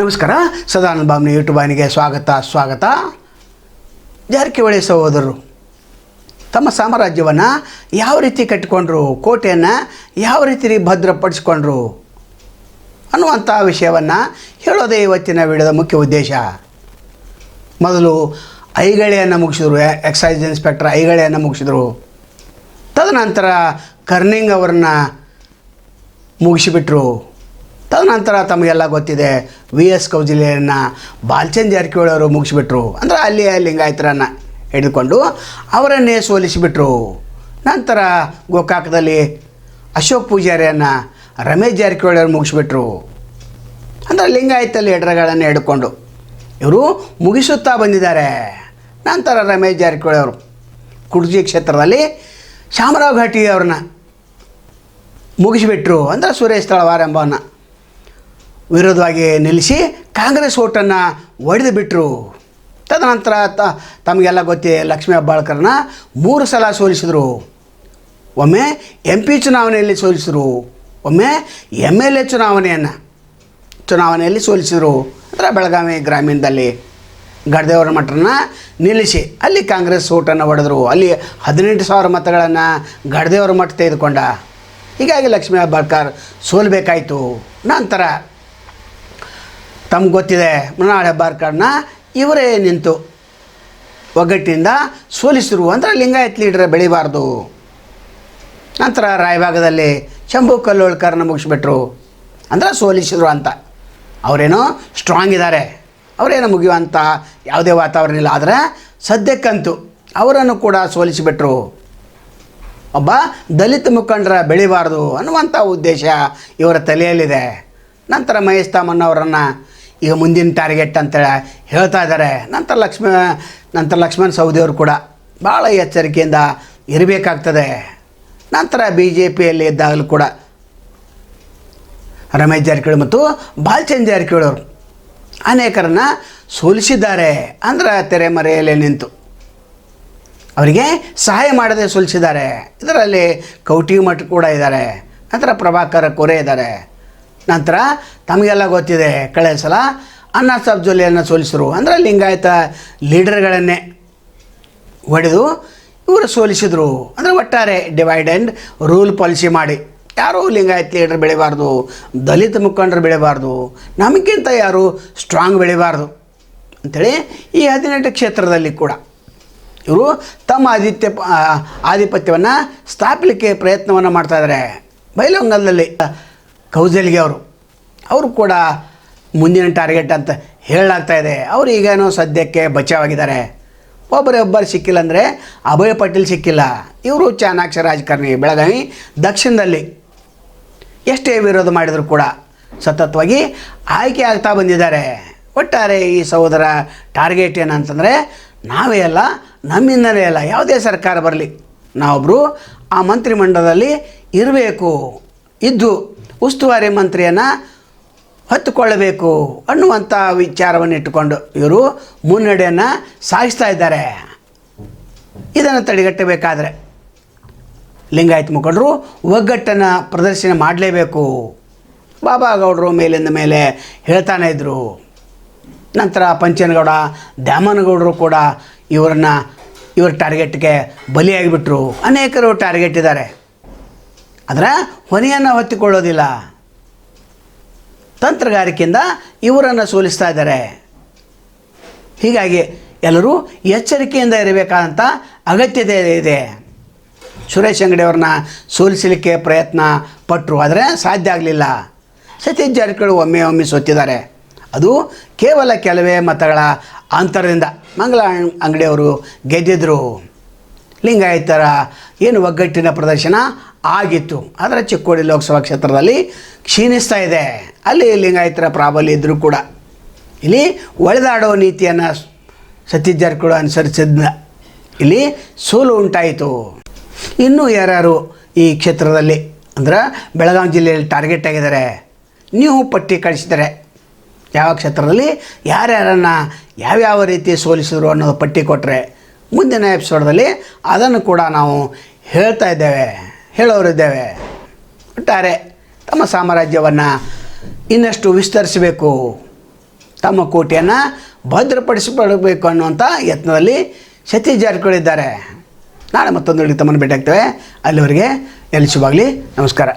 ನಮಸ್ಕಾರ. ಸದಾನಂದ ಬಾಬ್ನ ಯೂಟ್ಯೂಬ್ ವಾಹಿನಿಗೆ ಸ್ವಾಗತ. ಸ್ವಾಗತ ಜಾರಕಿಹೊಳಿ ಸಹೋದರರು? ತಮ್ಮ ಸಾಮ್ರಾಜ್ಯವನ್ನು ಯಾವ ರೀತಿ ಕಟ್ಟಿಕೊಂಡ್ರು? ಕೋಟೆಯನ್ನು ಯಾವ ರೀತಿ ಭದ್ರಪಡಿಸ್ಕೊಂಡ್ರು? ಅನ್ನುವಂಥ ವಿಷಯವನ್ನು ಹೇಳೋದೇ ಇವತ್ತಿನ ವಿಡಿಯೋದ ಮುಖ್ಯ ಉದ್ದೇಶ. ಮೊದಲು ಐಗಳೆಯನ್ನು ಮುಗಿಸಿದ್ರು, ಎಕ್ಸೈಸ್ ಇನ್ಸ್ಪೆಕ್ಟರ್ ಐಗಳೆಯನ್ನು ಮುಗಿಸಿದ್ರು. ತದನಂತರ ಕರ್ನಿಂಗ್ ಅವರನ್ನ ಮುಗಿಸಿಬಿಟ್ರು. ತದನಂತರ ತಮಗೆಲ್ಲ ಗೊತ್ತಿದೆ ವಿ ಎಸ್ ಕೌಜಿಲೆಯನ್ನು ಬಾಲ್ಚಂದ್ ಜಾರಕಿಹೊಳಿ ಅವರು ಮುಗಿಸಿಬಿಟ್ರು. ಅಂದರೆ ಅಲ್ಲಿ ಲಿಂಗಾಯತರನ್ನು ಹಿಡಿದುಕೊಂಡು ಅವರನ್ನೇ ಸೋಲಿಸಿಬಿಟ್ರು. ನಂತರ ಗೋಕಾಕದಲ್ಲಿ ಅಶೋಕ್ ಪೂಜಾರಿಯನ್ನು ರಮೇಶ್ ಜಾರಕಿಹೊಳಿ ಅವರು ಮುಗಿಸ್ಬಿಟ್ರು. ಅಂದರೆ ಲಿಂಗಾಯತಲ್ಲಿ ಎಡರಗಳನ್ನು ಹಿಡ್ಕೊಂಡು ಇವರು ಮುಗಿಸುತ್ತಾ ಬಂದಿದ್ದಾರೆ. ನಂತರ ರಮೇಶ್ ಜಾರಕಿಹೊಳಿ ಅವರು ಕುಡ್ಜಿ ಕ್ಷೇತ್ರದಲ್ಲಿ ಶಾಮರಾವ್ ಘಾಟಿ ಅವ್ರನ್ನ ಮುಗಿಸಿಬಿಟ್ರು. ಅಂದರೆ ಸುರೇಶ್ ತಳವಾರ್ ಎಂಬವನ್ನ. ವಿರೋಧವಾಗಿ ನಿಲ್ಲಿಸಿ ಕಾಂಗ್ರೆಸ್ ಓಟನ್ನು ಒಡೆದು ಬಿಟ್ಟರು ತದನಂತರ ತ, ತಮಗೆಲ್ಲ ಗೊತ್ತೇ ಲಕ್ಷ್ಮೀ ಹೆಬ್ಬಾಳ್ಕರ್ನ ಮೂರು ಸಲ ಸೋಲಿಸಿದರು. ಒಮ್ಮೆ ಎಂ ಪಿ ಚುನಾವಣೆಯಲ್ಲಿ ಸೋಲಿಸಿದರು. ಒಮ್ಮೆ ಎಂ ಎಲ್ ಎ ಚುನಾವಣೆಯನ್ನು, ಚುನಾವಣೆಯಲ್ಲಿ ಸೋಲಿಸಿದರು. ಅಂದರೆ ಬೆಳಗಾವಿ ಗ್ರಾಮೀಣದಲ್ಲಿ ಗಡ್ದೇವರ ಮಠನ ನಿಲ್ಲಿಸಿ ಅಲ್ಲಿ ಕಾಂಗ್ರೆಸ್ ಓಟನ್ನು ಹೊಡೆದ್ರು ಅಲ್ಲಿ ಹದಿನೆಂಟು ಸಾವಿರ ಮತಗಳನ್ನು ಗಡ್ದೇವರ ಮಠ ತೆಗೆದುಕೊಂಡ. ಹೀಗಾಗಿ ಲಕ್ಷ್ಮೀ ಹೆಬ್ಬಾಳ್ಕರ್ ಸೋಲ್ಬೇಕಾಯಿತು. ನಂತರ ತಮ್ಗೆ ಗೊತ್ತಿದೆ ಮೃಣಾಲ್ ಹೆಬ್ಬಾರ್ಕರ್ನ ಇವರೇ ನಿಂತು ಒಗ್ಗಟ್ಟಿನಿಂದ ಸೋಲಿಸಿರು ಅಂದರೆ ಲಿಂಗಾಯತ್ ಲೀಡ್ರ್ ಬೆಳಿಬಾರ್ದು. ನಂತರ ರಾಯಭಾಗದಲ್ಲಿ ಶಂಭು ಕಲ್ಲೋಳ್ಕರ್ನ ಮುಗಿಸ್ಬಿಟ್ರು ಅಂದರೆ ಸೋಲಿಸಿದ್ರು ಅಂತ. ಅವರೇನೋ ಸ್ಟ್ರಾಂಗ್ ಇದ್ದಾರೆ ಅವರೇನು ಮುಗಿಯುವಂಥ ಯಾವುದೇ ವಾತಾವರಣ ಇಲ್ಲ, ಆದರೆ ಸದ್ಯಕ್ಕಂತೂ ಅವರನ್ನು ಕೂಡ ಸೋಲಿಸಿಬಿಟ್ರು. ಒಬ್ಬ ದಲಿತ ಮುಖಂಡರ ಬೆಳಿಬಾರ್ದು ಅನ್ನುವಂಥ ಉದ್ದೇಶ ಇವರ ತಲೆಯಲ್ಲಿದೆ. ನಂತರ ಮಹೇಶ್ ತಾಮಣ್ಣ ಅವರನ್ನು ಈಗ ಮುಂದಿನ ಟಾರ್ಗೆಟ್ ಅಂತೇಳಿ ಹೇಳ್ತಾ ಇದ್ದಾರೆ. ನಂತರ ಲಕ್ಷ್ಮಣ ನಂತರ ಲಕ್ಷ್ಮಣ ಸೌದಿಯವರು ಕೂಡ ಭಾಳ ಎಚ್ಚರಿಕೆಯಿಂದ ಇರಬೇಕಾಗ್ತದೆ. ನಂತರ ಬಿ ಜೆ ಪಿಯಲ್ಲಿ ಇದ್ದಾಗಲೂ ಕೂಡ ರಮೇಶ್ ಜಾರಕಿಹೊಳಿ ಮತ್ತು ಬಾಲ್ಚಂದ್ ಜಾರಕಿಹೊಳಿ ಅವರು ಅನೇಕರನ್ನು ಸೋಲಿಸಿದ್ದಾರೆ. ಅಂದ್ರೆ ತೆರೆಮರೆಯಲ್ಲೇ ನಿಂತು ಅವರಿಗೆ ಸಹಾಯ ಮಾಡದೆ ಸೋಲಿಸಿದ್ದಾರೆ. ಇದರಲ್ಲಿ ಕೌಟಿ ಮಠ ಕೂಡ ಇದ್ದಾರೆ. ನಂತರ ಪ್ರಭಾಕರ ಕೊರೆ ಇದ್ದಾರೆ. ನಂತರ ತಮಗೆಲ್ಲ ಗೊತ್ತಿದೆ ಕಳೆದ ಸಲ ಅಣ್ಣಾ ಸಾಬ್ ಜೊಲ್ಲೆಯನ್ನು ಸೋಲಿಸಿದ್ರು ಅಂದರೆ ಲಿಂಗಾಯತ ಲೀಡರ್ಗಳನ್ನೇ ಹೊಡೆದು ಇವರು ಸೋಲಿಸಿದರು. ಅಂದರೆ ಒಟ್ಟಾರೆ ಡಿವೈಡ್ ಆ್ಯಂಡ್ ರೂಲ್ ಪಾಲಿಸಿ ಮಾಡಿ. ಯಾರೂ ಲಿಂಗಾಯತ್ ಲೀಡರ್ ಬೆಳಿಬಾರ್ದು, ದಲಿತ ಮುಖಂಡರು ಬೆಳಿಬಾರ್ದು, ನಮಗಿಂತ ಯಾರು ಸ್ಟ್ರಾಂಗ್ ಬೆಳಿಬಾರ್ದು ಅಂಥೇಳಿ ಈ ಹದಿನೆಂಟು ಕ್ಷೇತ್ರದಲ್ಲಿ ಕೂಡ ಇವರು ತಮ್ಮ ಆದಿತ್ಯ ಆಧಿಪತ್ಯವನ್ನು ಸ್ಥಾಪಿಸಲಿಕ್ಕೆ ಪ್ರಯತ್ನವನ್ನು ಮಾಡ್ತಾಯಿದ್ದಾರೆ ಬೈಲೊಂಗಲದಲ್ಲಿ ಕೌಜಲ್ಗೆ ಅವರು. ಅವರು ಕೂಡ ಮುಂದಿನ ಟಾರ್ಗೆಟ್ ಅಂತ ಹೇಳಲಾಗ್ತಾ ಇದೆ. ಅವರು ಈಗೇನೋ ಸದ್ಯಕ್ಕೆ ಬಚಾವಾಗಿದ್ದಾರೆ. ಒಬ್ಬರೇ ಒಬ್ಬರು ಸಿಕ್ಕಿಲ್ಲ ಅಂದರೆ ಅಭಯ ಪಟೇಲ್ ಸಿಕ್ಕಿಲ್ಲ. ಇವರು ಚಾಣಾಕ್ಷ ರಾಜಕಾರಣಿ ಬೆಳಗಾವಿ. ದಕ್ಷಿಣದಲ್ಲಿ ಎಷ್ಟೇ ವಿರೋಧ ಮಾಡಿದರೂ ಕೂಡ ಸತತವಾಗಿ ಆಯ್ಕೆ ಆಗ್ತಾ ಬಂದಿದ್ದಾರೆ. ಒಟ್ಟಾರೆ ಈ ಸಹೋದರ ಟಾರ್ಗೆಟ್ ಏನಂತಂದರೆ ನಾವೇ ಅಲ್ಲ, ನಮ್ಮಿಂದಲೇ ಅಲ್ಲ, ಯಾವುದೇ ಸರ್ಕಾರ ಬರಲಿ ನಾವೊಬ್ಬರು ಆ ಮಂತ್ರಿಮಂಡಲದಲ್ಲಿ ಇರಬೇಕು, ಇದ್ದು ಉಸ್ತುವಾರಿ ಮಂತ್ರಿಯನ್ನು ಹತ್ತುಕೊಳ್ಳಬೇಕು ಅನ್ನುವಂಥ ವಿಚಾರವನ್ನು ಇಟ್ಟುಕೊಂಡು ಇವರು ಮುನ್ನಡೆಯನ್ನು ಸಾಗಿಸ್ತಾ ಇದ್ದಾರೆ. ಇದನ್ನು ತಡೆಗಟ್ಟಬೇಕಾದ್ರೆ ಲಿಂಗಾಯತ್ ಮುಖಂಡರು ಒಗ್ಗಟ್ಟನ್ನು ಪ್ರದರ್ಶನ ಮಾಡಲೇಬೇಕು. ಬಾಬಾ ಗೌಡರು ಮೇಲಿಂದ ಮೇಲೆ ಹೇಳ್ತಾನೆ ಇದ್ದರು ನಂತರ ಪಂಚನಗೌಡ, ದ್ಯಾಮನಗೌಡರು ಕೂಡ ಇವರನ್ನು, ಇವರ ಟಾರ್ಗೆಟ್ಗೆ ಬಲಿಯಾಗಿಬಿಟ್ರು. ಅನೇಕರು ಟಾರ್ಗೆಟ್ ಇದ್ದಾರೆ. ಅದರ ಹೊನೆಯನ್ನು ಹೊತ್ತಿಕೊಳ್ಳೋದಿಲ್ಲ. ತಂತ್ರಗಾರಿಕೆಯಿಂದ ಇವರನ್ನು ಸೋಲಿಸ್ತಾ ಇದ್ದಾರೆ. ಹೀಗಾಗಿ ಎಲ್ಲರೂ ಎಚ್ಚರಿಕೆಯಿಂದ ಇರಬೇಕಾದಂಥ ಅಗತ್ಯತೆ ಇದೆ. ಸುರೇಶ್ ಅಂಗಡಿಯವ್ರನ್ನ ಸೋಲಿಸಲಿಕ್ಕೆ ಪ್ರಯತ್ನ ಪಟ್ಟರು ಆದರೆ ಸಾಧ್ಯ ಆಗಲಿಲ್ಲ. ಸತೀಶ್ ಜಾರಕಿಹೊಳಿ ಒಮ್ಮೆ ಒಮ್ಮೆ ಸೋತಿದ್ದಾರೆ. ಅದು ಕೇವಲ ಕೆಲವೇ ಮತಗಳ ಅಂತರದಿಂದ ಮಂಗಳ ಅಂಗಡಿಯವರು ಗೆದ್ದಿದ್ದರು ಲಿಂಗಾಯತರ ಏನು ಒಗ್ಗಟ್ಟಿನ ಪ್ರದರ್ಶನ ಆಗಿತ್ತು. ಆದರೆ ಚಿಕ್ಕೋಡಿ ಲೋಕಸಭಾ ಕ್ಷೇತ್ರದಲ್ಲಿ ಕ್ಷೀಣಿಸ್ತಾ ಇದೆ. ಅಲ್ಲಿ ಲಿಂಗಾಯತರ ಪ್ರಾಬಲ್ಯ ಇದ್ದರೂ ಕೂಡ. ಇಲ್ಲಿ ಒಳೆದಾಡೋ ನೀತಿಯನ್ನು ಸತೀಶ್ ಜಾರಕಿಹೊಳಿ ಅನುಸರಿಸಿದ್ನ. ಇಲ್ಲಿ ಸೋಲು ಉಂಟಾಯಿತು. ಇನ್ನೂ ಯಾರ್ಯಾರು ಈ ಕ್ಷೇತ್ರದಲ್ಲಿ ಅಂದ್ರೆ ಬೆಳಗಾವಿ ಜಿಲ್ಲೆಯಲ್ಲಿ ಟಾರ್ಗೆಟ್ ಆಗಿದ್ದಾರೆ. ನೀವು ಪಟ್ಟಿ ಕಳಿಸಿದರೆ ಯಾವ ಕ್ಷೇತ್ರದಲ್ಲಿ ಯಾರ್ಯಾರನ್ನು ಯಾವ್ಯಾವ ರೀತಿ ಸೋಲಿಸಿದ್ರು ಅನ್ನೋದು ಪಟ್ಟಿ ಕೊಟ್ಟರೆ ಮುಂದಿನ ಎಪಿಸೋಡ್ದಲ್ಲಿ ಅದನ್ನು ಕೂಡ ನಾವು ಹೇಳ್ತಾ ಇದ್ದೇವೆ. ಹೇಳೋರಿದ್ದೇವೆ. ಒಟ್ಟಾರೆ ತಮ್ಮ ಸಾಮ್ರಾಜ್ಯವನ್ನು ಇನ್ನಷ್ಟು ವಿಸ್ತರಿಸಬೇಕು. ತಮ್ಮ ಕೋಟೆಯನ್ನು ಭದ್ರಪಡಿಸಿಕೊಳ್ಳಬೇಕು ಅನ್ನುವಂಥ ಯತ್ನದಲ್ಲಿ ಸತೀಶ್ ಜಾರಕಿಹೊಳಿ ಇದ್ದಾರೆ. ನಾಳೆ ಮತ್ತೊಂದು ತಮ್ಮನ್ನು ಭೇಟಿಯಾಗ್ತೇವೆ. ಅಲ್ಲಿವರೆಗೆ ಎಲ್ಲಿ ಶುಭಾಗಲಿ ನಮಸ್ಕಾರ.